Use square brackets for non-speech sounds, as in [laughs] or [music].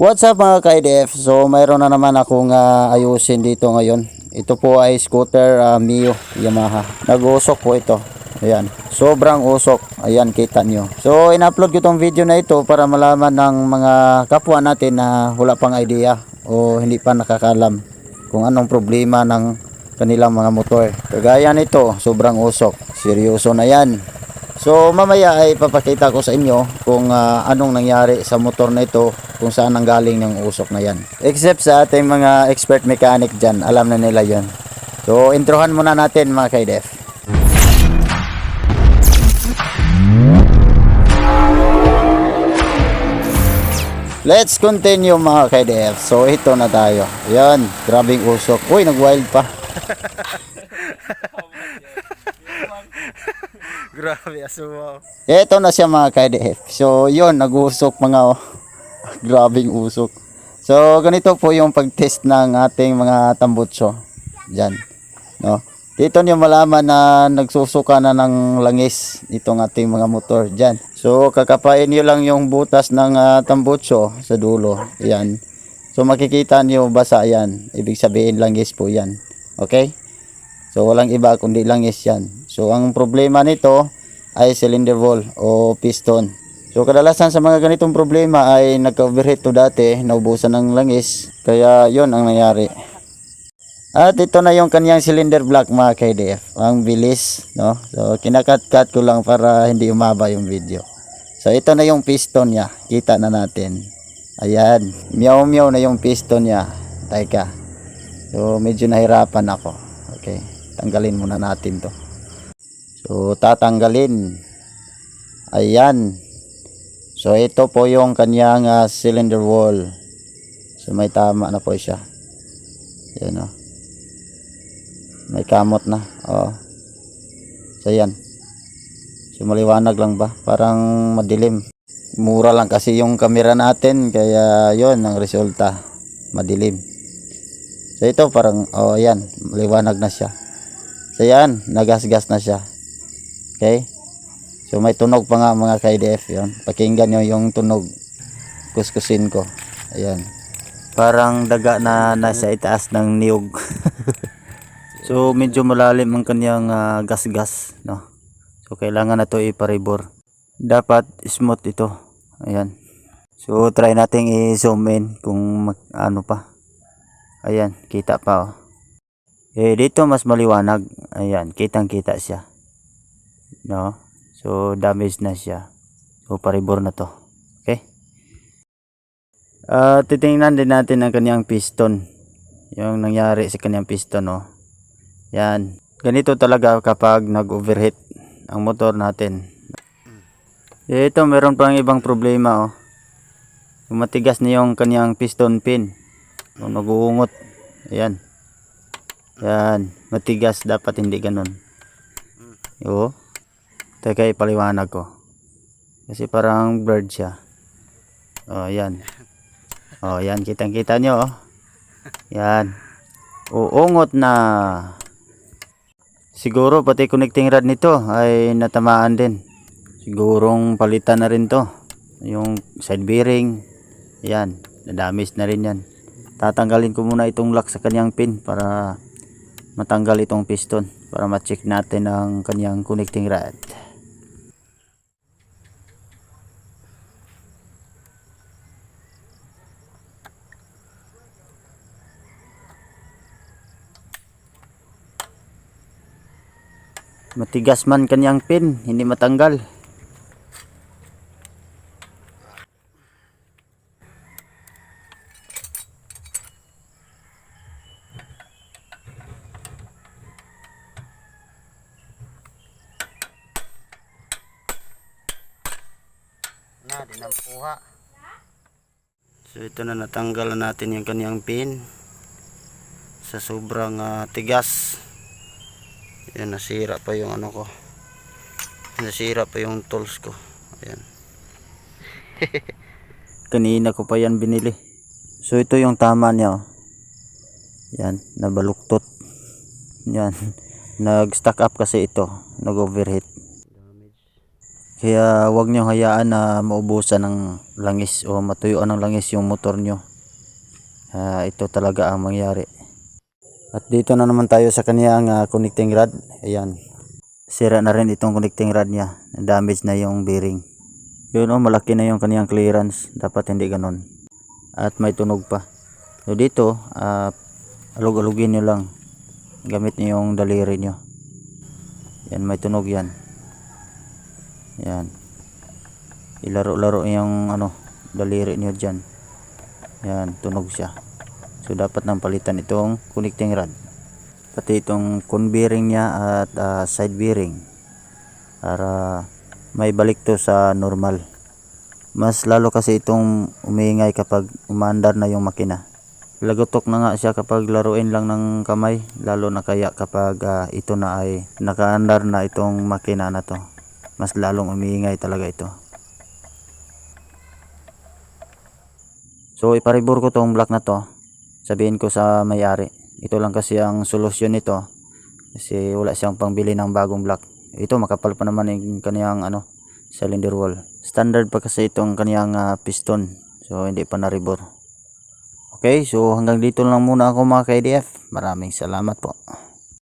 What's up mga ka-IDF? So mayroon na naman akong ah, ayusin dito ngayon. Ito po ay scooter ah, Mio Yamaha. Nag-usok po ito. Ayan. Sobrang usok. Ayan, kita nyo. So, in-upload ko tong video na ito para malaman ng mga kapwa natin na wala pang idea o hindi pa nakakalam kung anong problema ng kanilang mga motor. Kagaya nito, sobrang usok. Seryoso na yan. So mamaya ay papakita ko sa inyo kung ah, anong nangyari sa motor na ito, kung saan ang galing ng usok na yan. Except sa ating mga expert mechanic dyan, alam na nila yon. So introhan muna natin mga kaidef. Let's continue mga kaidef. So ito na tayo. Yan, grabing usok. Uy, nag-wild pa. [laughs] Grabe, asuwa. Ito na siya mga KDF. So, yon nag-usok mga oh. [laughs] Grabing usok. So, ganito po yung pag-test ng ating mga tambutso. Diyan. No? Dito niyo malaman na nagsusuka na ng langis itong ating mga motor. Diyan. So, kakapain niyo lang yung butas ng ah, tambutso sa dulo. Yan. So, makikita niyo basa yan. Ibig sabihin langis po yan. Okay? So walang iba kundi langis yan. So ang problema nito ay cylinder wall o piston. So kadalasan sa mga ganitong problema ay nagka-overheat to dati, naubusan ng langis, kaya yon ang nangyari. At ito na yung kanyang cylinder block mga KDF. Ang bilis, no? So kinakat-cut ko lang para hindi umaba yung video. So ito na yung piston niya. Kita na natin. Ayan, meow-meow na yung piston niya. Teka. So medyo nahirapan ako. Okay, tanggalin muna natin to. So tatanggalin. Ayan. So ito po yung kanyang ah, cylinder wall. So may tama na po siya. Yan oh. May kamot na. Oh. So yan. So maliwanag lang ba? Parang madilim. Mura lang kasi yung camera natin kaya yon ang resulta. Madilim. So ito parang oh ayan, maliwanag na siya. So yan, nagasgas na siya. Okay? So may tunog pa nga mga ka-IDF yun. Pakinggan nyo yung tunog. Kuskusin ko. Ayan. Parang daga na nasa itaas ng niyog. [laughs] so medyo malalim ang kanyang ah, gasgas. No? So kailangan na to iparibor. Dapat smooth ito. Ayan. So try nating i-zoom in kung mag- ano pa. Ayan, kita pa oh. Eh dito mas maliwanag. Ayan, kitang-kita siya. No? So damage na siya. So paribor na to. Okay? Ah, titingnan din natin ang kanyang piston. Yung nangyari sa kanyang piston, oh. Yan. Ganito talaga kapag nag-overheat ang motor natin. Eh, ito, meron pang ibang problema, oh. Matigas na yung kanyang piston pin. Kung nag-uungot. Ayan. Yan. Matigas. Dapat hindi ganun. Oo. Teka, ipaliwanag ko. Kasi parang bird siya. Oh, yan. Oh, yan. Kitang-kita nyo, oh. Yan. Uungot na. Siguro pati connecting rod nito ay natamaan din. Sigurong palitan na rin to. Yung side bearing. Yan. Nadamage na rin yan. Tatanggalin ko muna itong lock sa kanyang pin para matanggal itong piston. Para ma-check natin ang kanyang connecting rod. Matigas man kanyang pin, hindi matanggal. Na, di nampuha. So ito na natanggal na natin yung kanyang pin sa sobrang ah, tigas. Yan, nasira pa yung ano ko. Nasira pa yung tools ko. Ayan. [laughs] Kanina ko pa yan binili. So ito yung tama niya. oh. Yan, nabaluktot. Yan. [laughs] Nag-stack up kasi ito. Nag-overheat. Kaya huwag niyo hayaan na maubusan ng langis o matuyuan ng langis yung motor nyo. Ah, ito talaga ang mangyari. At dito na naman tayo sa kaniyang ah, connecting rod. Ayan. Sira na rin itong connecting rod niya. Damage na yung bearing. Yun oh, malaki na yung kaniyang clearance. Dapat hindi ganon. At may tunog pa. So dito, ah, alug-alugin nyo lang. Gamit nyo yung daliri nyo. Yan, may tunog yan. Yan. Ilaro-laro yung ano, daliri nyo dyan. Yan, tunog siya. So dapat nang palitan itong connecting rod. Pati itong cone bearing niya at ah, side bearing. Para may balik to sa normal. Mas lalo kasi itong umiingay kapag umandar na yung makina. Lagotok na nga siya kapag laruin lang ng kamay. Lalo na kaya kapag ah, ito na ay nakaandar na itong makina na to. Mas lalong umiingay talaga ito. So iparibor ko tong black na to. Sabihin ko sa may-ari. Ito lang kasi ang solusyon nito. Kasi wala siyang pangbili ng bagong black. Ito makapal pa naman yung kaniyang ano, cylinder wall. Standard pa kasi itong kaniyang ah, piston. So hindi pa na-ribor. Okay, so hanggang dito lang muna ako mga ka-IDF. Maraming salamat po.